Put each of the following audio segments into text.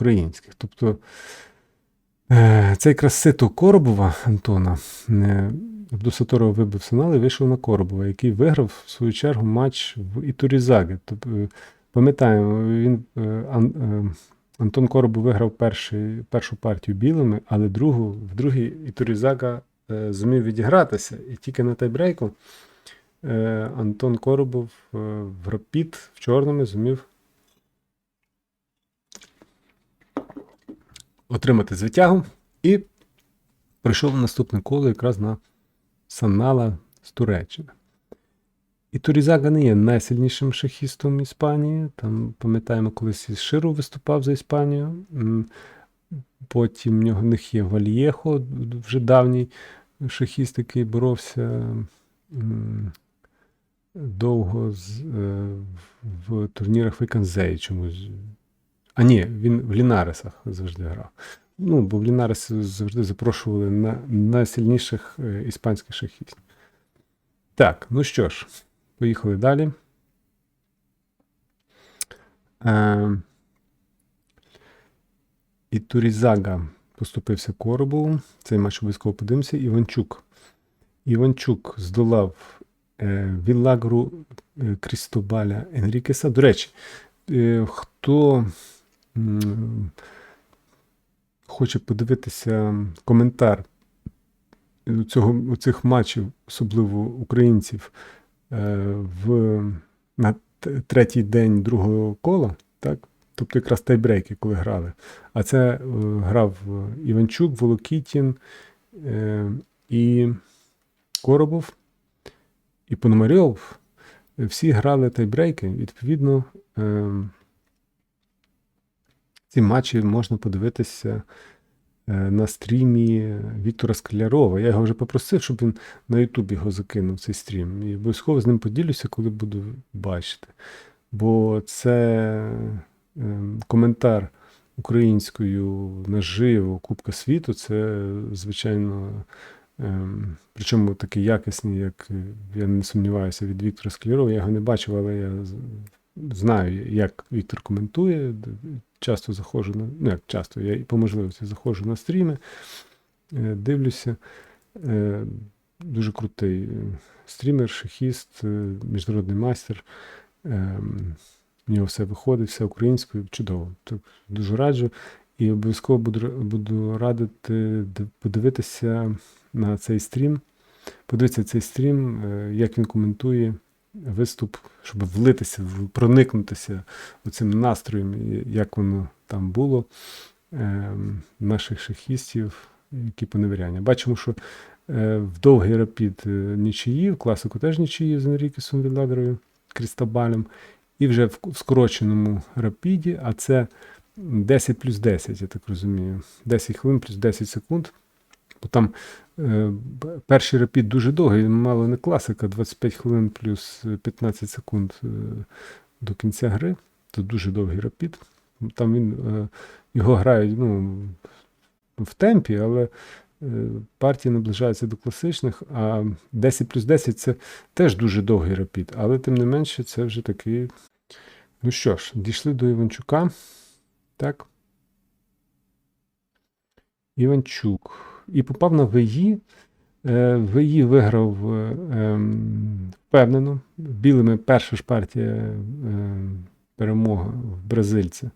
українських. Тобто е, цей якраз сито Коробова Антона е, Абдусаторова вибив фінал і вийшов на Коробова, який виграв в свою чергу матч в Ітурізагі. Тобто, е, пам'ятаємо, він Ан- Антон Коробов виграв перший, першу партію білими, але другу, в другій Ітурізага зумів відігратися. І тільки на тайбрейку Антон Коробов в рапід в чорному зумів отримати звитягу і прийшов на наступне коло якраз на Санала з Туреччини. І Турізага не є найсильнішим шахістом Іспанії. Там, пам'ятаємо, колись і Ширу виступав за Іспанію. Потім в нього в них є Вальєхо, вже давній шахіст, який боровся довго з, е, в турнірах Вейканзеї чомусь. А ні, він в Лінаресах завжди грав. Ну, бо в Лінарес завжди запрошували на найсильніших е, іспанських шахістів. Так, ну що ж, поїхали далі. Е, і Турізага поступився Коробову. Цей матч обов'язково подивимося. Іванчук. Іванчук здолав е, Віллагру е, Крістобаля Енрікеса. До речі, е, хто м, хоче подивитися коментар цього, цих матчів, особливо українців, е, в, на третій день другого кола, так? тобто якраз тайбрейки, коли грали. А це е, грав Іванчук, Волокітін е, і Коробов, і Пономарьов. Всі грали тайбрейки. Відповідно, е, ці матчі можна подивитися е, на стрімі Віктора Склярова. Я його вже попросив, щоб він на Ютубі його закинув цей стрім. І обов'язково з ним поділюся, коли буду бачити. Бо це е, коментар українською наживо Кубка світу, це, звичайно, е, причому такий якісний, як я не сумніваюся, від Віктора Склярова. Я його не бачив, але я знаю, як Віктор коментує. Часто заходжу на. Ну, як часто, я по можливості заходжу на стріми, е, дивлюся. Е, Дуже крутий е, стрімер, шахіст, міжнародний майстер. В нього все виходить, все українською, чудово. Так, дуже раджу. І обов'язково буду, буду радити подивитися на цей стрім. Подивитися цей стрім, як він коментує виступ, щоб влитися, проникнутися оцим настроєм, як воно там було ем, наших шахістів, які поневіряння. Бачимо, що е, в довгий рапід е, нічиї, в класику теж нічиї з Енрікесом Вілладерою, Крістобалем, і вже в скороченому рапіді, а це 10 плюс 10, я так розумію. 10 хвилин плюс 10 секунд. Бо там е, перший рапід дуже довгий, мало не класика, 25 хвилин плюс 15 секунд е, до кінця гри. Це дуже довгий рапід. Там він, е, його грають ну, в темпі, але е, партії наближаються до класичних, а 10 плюс 10 це теж дуже довгий рапід, але тим не менше, це вже такий. Ну що ж, дійшли до Іванчука. Так. Іванчук. І попав на ВІ. Е, ВІ виграв е, ем, впевнено. Білими перша ж партія е, перемога в бразильця,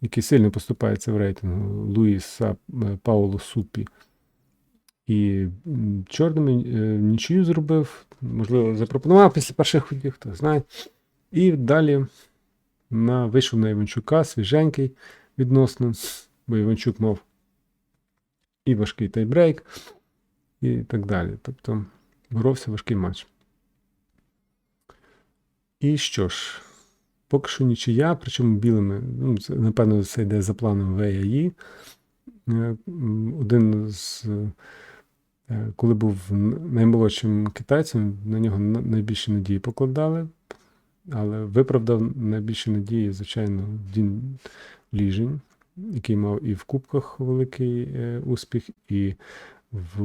який сильно поступається в рейтингу Луїса Пауло Супі. І чорними нічию зробив, можливо, запропонував після перших ходів, хто знає. І далі на, вийшов на Іванчука, свіженький відносно, бо Іванчук мав і важкий тайбрейк, і так далі. Тобто боровся важкий матч. І що ж, поки що нічия, причому білими, ну, напевно, це йде за планом ВАІ. Е, Один з. е, Коли був наймолодшим китайцем, на нього найбільші надії покладали, але виправдав найбільші надії, звичайно, Дін Ліжень, який мав і в кубках великий е, успіх, і в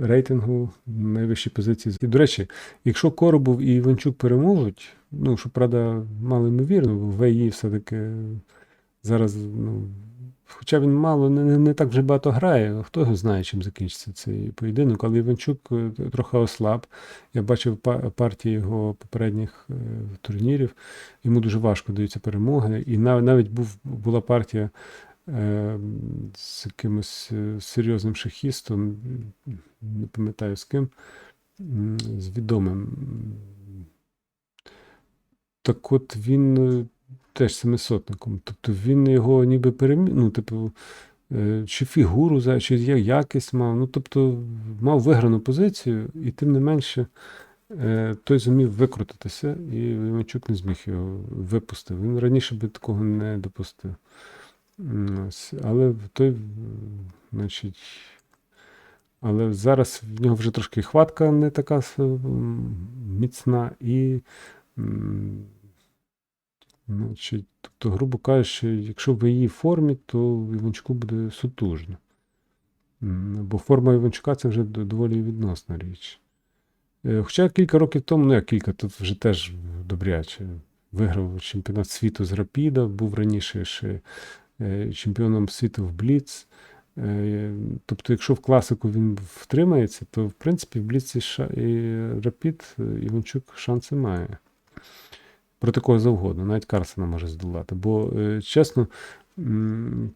рейтингу найвищі позиції. І, до речі, якщо Коробов і Іванчук переможуть, ну, що правда, мало ймовірно, в ВІ все-таки зараз, ну, хоча він мало, не, не, так вже багато грає, хто його знає, чим закінчиться цей поєдинок, але Іванчук е, трохи ослаб. Я бачив па- партії його попередніх е, турнірів. Йому дуже важко даються перемоги. І нав- навіть був, була партія е, з якимось е, серйозним шахістом, не пам'ятаю з ким, з відомим. Так от він теж семисотником. Тобто він його ніби переміг, ну, типу, е, чи фігуру, чи якість мав. Ну, тобто мав виграну позицію, і тим не менше е, той зумів викрутитися, і Іванчук не зміг його випустив. Він раніше би такого не допустив. Але той, значить. Але зараз в нього вже трошки хватка не така міцна, і Значить, тобто, грубо кажучи, якщо в її формі, то Іванчуку буде сутужно. Бо форма Іванчука це вже доволі відносна річ. Е, Хоча кілька років тому, ну як кілька, тут вже теж добряче. Виграв чемпіонат світу з Рапіда, був раніше ще е, чемпіоном світу в Бліц. Е, Тобто, якщо в класику він втримається, то в принципі в Бліці і Рапід Іванчук шанси має проти кого завгодно, навіть Карсена може здолати. Бо, е, чесно,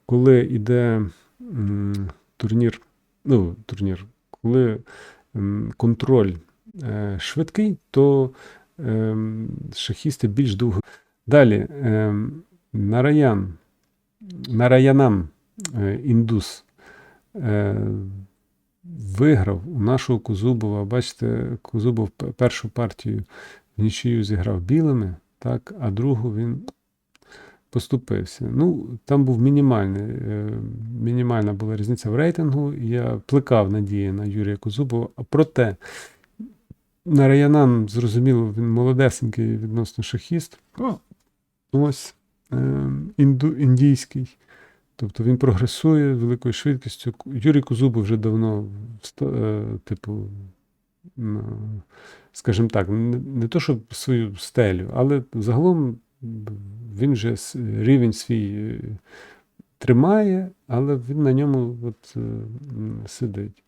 коли йде турнір, ну, турнір, коли контроль е, швидкий, то ем, шахісти більш довго. Далі, ем, Нараян, Нараянам е, індус е, виграв у нашого Кузубова. Бачите, Кузубов першу партію в нічию зіграв білими, так, а другу він поступився. Ну, там був мінімальний, е, мінімальна була різниця в рейтингу. і Я плекав надії на Юрія Козубова. А проте Нараянан, зрозуміло, він молодесенький відносно шахіст. Ось е, інду, індійський. Тобто він прогресує великою швидкістю. Юрій Кузубов вже давно, е, типу, на, скажімо так, не, то, щоб свою стелю, але загалом він вже с- рівень свій е, тримає, але він на ньому от, е, сидить.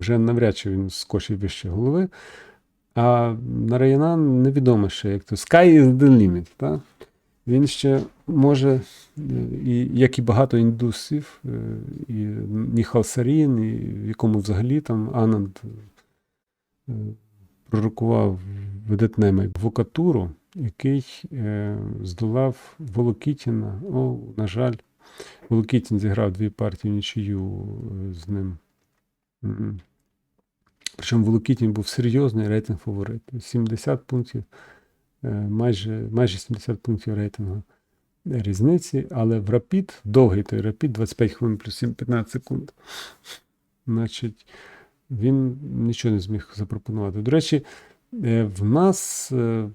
Вже навряд чи він скочить вище голови. А на Нараяна невідомо ще, як то Sky is the limit. Так? Він ще може, е, і, як і багато індусів, е, і Ніхал Сарін, і в якому взагалі там Ананд е, пророкував видатне майбутнє, який здолав Волокітіна. О, на жаль, Волокітін зіграв дві партії в нічию з ним. Причому Волокітін був серйозний рейтинг фаворит. 70 пунктів, майже, майже 70 пунктів рейтингу різниці, але в Рапід, довгий той Рапід, 25 хвилин плюс 7, 15 секунд. Значить, він нічого не зміг запропонувати. До речі, е, в нас, е,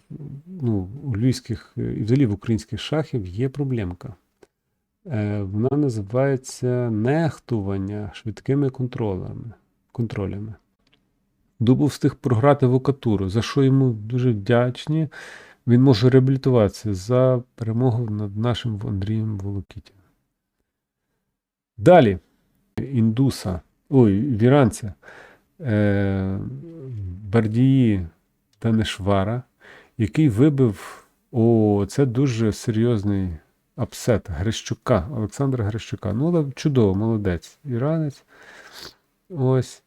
ну, у львівських е, і взагалі в українських шахів є проблемка. Е, Вона називається нехтування швидкими контролями. контролями. Дубов встиг програти вокатуру, за що йому дуже вдячні. Він може реабілітуватися за перемогу над нашим Андрієм Волокітіним. Далі. Індуса, ой, віранця, е, Бардії Данешвара, який вибив, о, це дуже серйозний апсет Грищука, Олександра Грищука. Ну, але чудово, молодець. Іранець. Ось.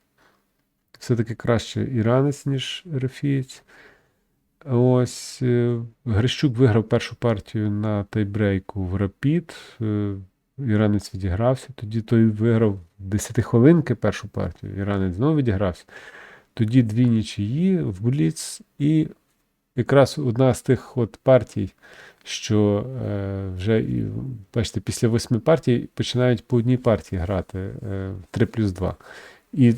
Все-таки краще іранець, ніж рефієць. Ось е, Грищук виграв першу партію на тайбрейку в Рапід. Е, Іранець відігрався. Тоді той виграв 10 хвилинки першу партію. Іранець знову відігрався. Тоді дві нічиї в Бліц. І якраз одна з тих от партій, що е, вже і, бачите, після восьми партій починають по одній партії грати е, 3 плюс 2. І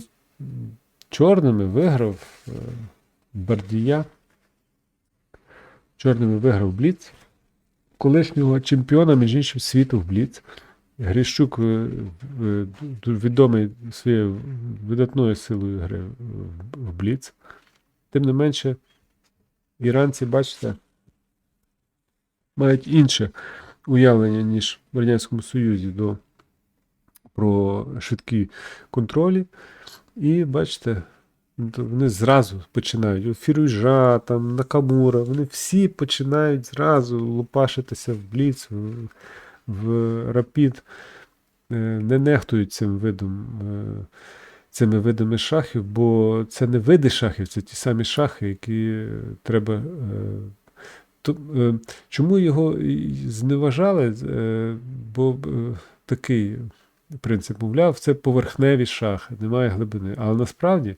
чорними виграв е, Бардія. Чорними виграв Бліц, колишнього чемпіона, між іншим, світу в Бліц. Грищук е, е, відомий своєю видатною силою гри в Бліц. Тим не менше, іранці, бачите, мають інше уявлення, ніж в Радянському Союзі до, про швидкі контролі. І бачите, вони зразу починають. От Фірюжа, там, Накамура, вони всі починають зразу лупашитися в бліц, в, в рапід, Е, не нехтують цим видом. е, Цими видами шахів, бо це не види шахів, це ті самі шахи, які треба. е, то, чому його зневажали? Бо такий принцип, мовляв, це поверхневі шахи, немає глибини. Але насправді,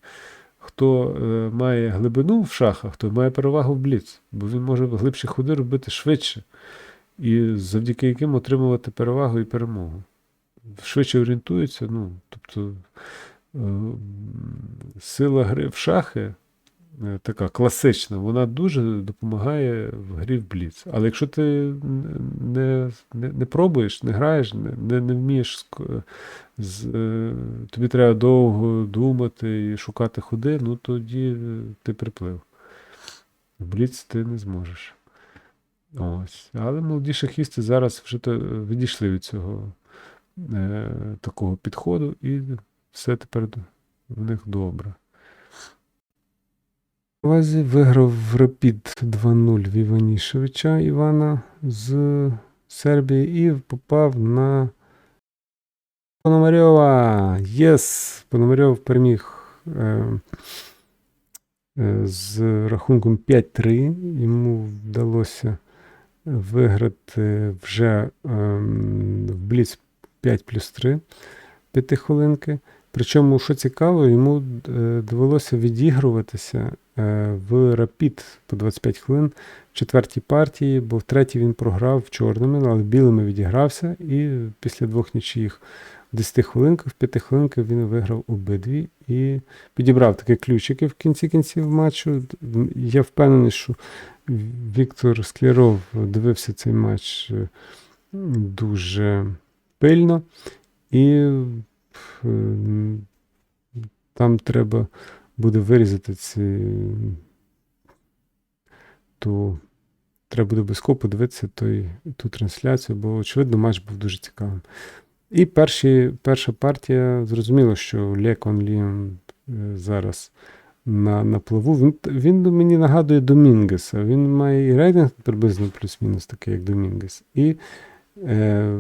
хто е, має глибину в шахах, той має перевагу в бліц, бо він може глибші ходи робити швидше, і завдяки яким отримувати перевагу і перемогу. Швидше орієнтується, ну, тобто е, сила гри в шахи така класична, вона дуже допомагає в грі в бліц. Але якщо ти не, не, не пробуєш, не граєш, не, не, вмієш, ск- з, е, тобі треба довго думати і шукати ходи, ну тоді е, ти приплив. В бліц ти не зможеш. Ось. Але молоді шахісти зараз вже відійшли від цього е, такого підходу, і все тепер в них добре. Увазі виграв в Рапід 2-0 в Іванішевича Івана з Сербії і попав на Пономарьова. Єс! Пономарьов переміг е, е, з рахунком 5-3. Йому вдалося виграти вже ем, в Бліц 5 плюс 3 п'ятихвилинки. Причому, що цікаво, йому е, довелося відігруватися е, в Рапід по 25 хвилин в четвертій партії, бо в третій він програв чорними, але білими відігрався, і після двох нічиїх в 10 хвилинках, в 5 хвилинках він виграв обидві і підібрав такі ключики в кінці кінців матчу. Я впевнений, що Віктор Скляров дивився цей матч е, дуже пильно, і е, там треба буде вирізати ці. То треба буде обов'язково подивитися той, ту трансляцію, бо, очевидно, матч був дуже цікавим. І перші, перша партія, зрозуміло, що Ле Кон Ліон е, зараз на, на плаву. Він, він мені нагадує Домінгеса. Він має і рейтинг приблизно плюс-мінус такий, як Домінгес. І е,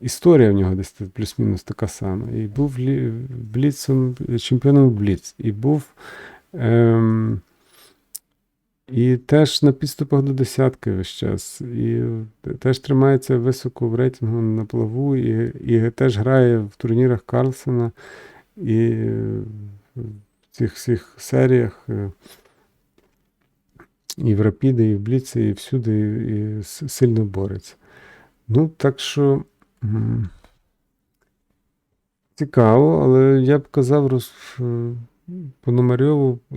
історія в нього десь плюс-мінус така сама. І був лі, бліцем, чемпіоном Бліц. І був. Ем, і теж на підступах до десятки весь час. І теж тримається високо в рейтингу на плаву, і, і теж грає в турнірах Карлсона. І в цих всіх серіях. е, І в Рапіди, і в Бліці, і всюди, і сильно бореться. Ну, так що. Цікаво, але я б казав роз, е, Пономарьову е,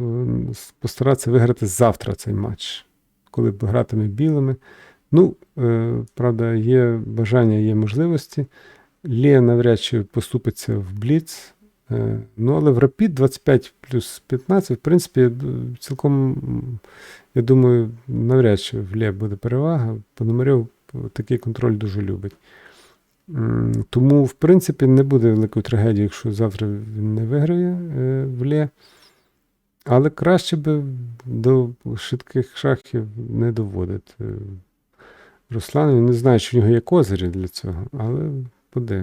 постаратися виграти завтра цей матч, коли б гратиме білими. Ну, е, правда, є бажання, є можливості. Лє навряд чи поступиться в Бліц. Ну, але в Рапід 25 плюс 15, в принципі, цілком, я думаю, навряд чи в Лє буде перевага. Пономарьов такий контроль дуже любить. Тому, в принципі, не буде великої трагедії, якщо завтра він не виграє е, в Лє. Але краще би до швидких шахів не доводити. Руслан, він не знаю, чи в нього є козирі для цього, але подивимось.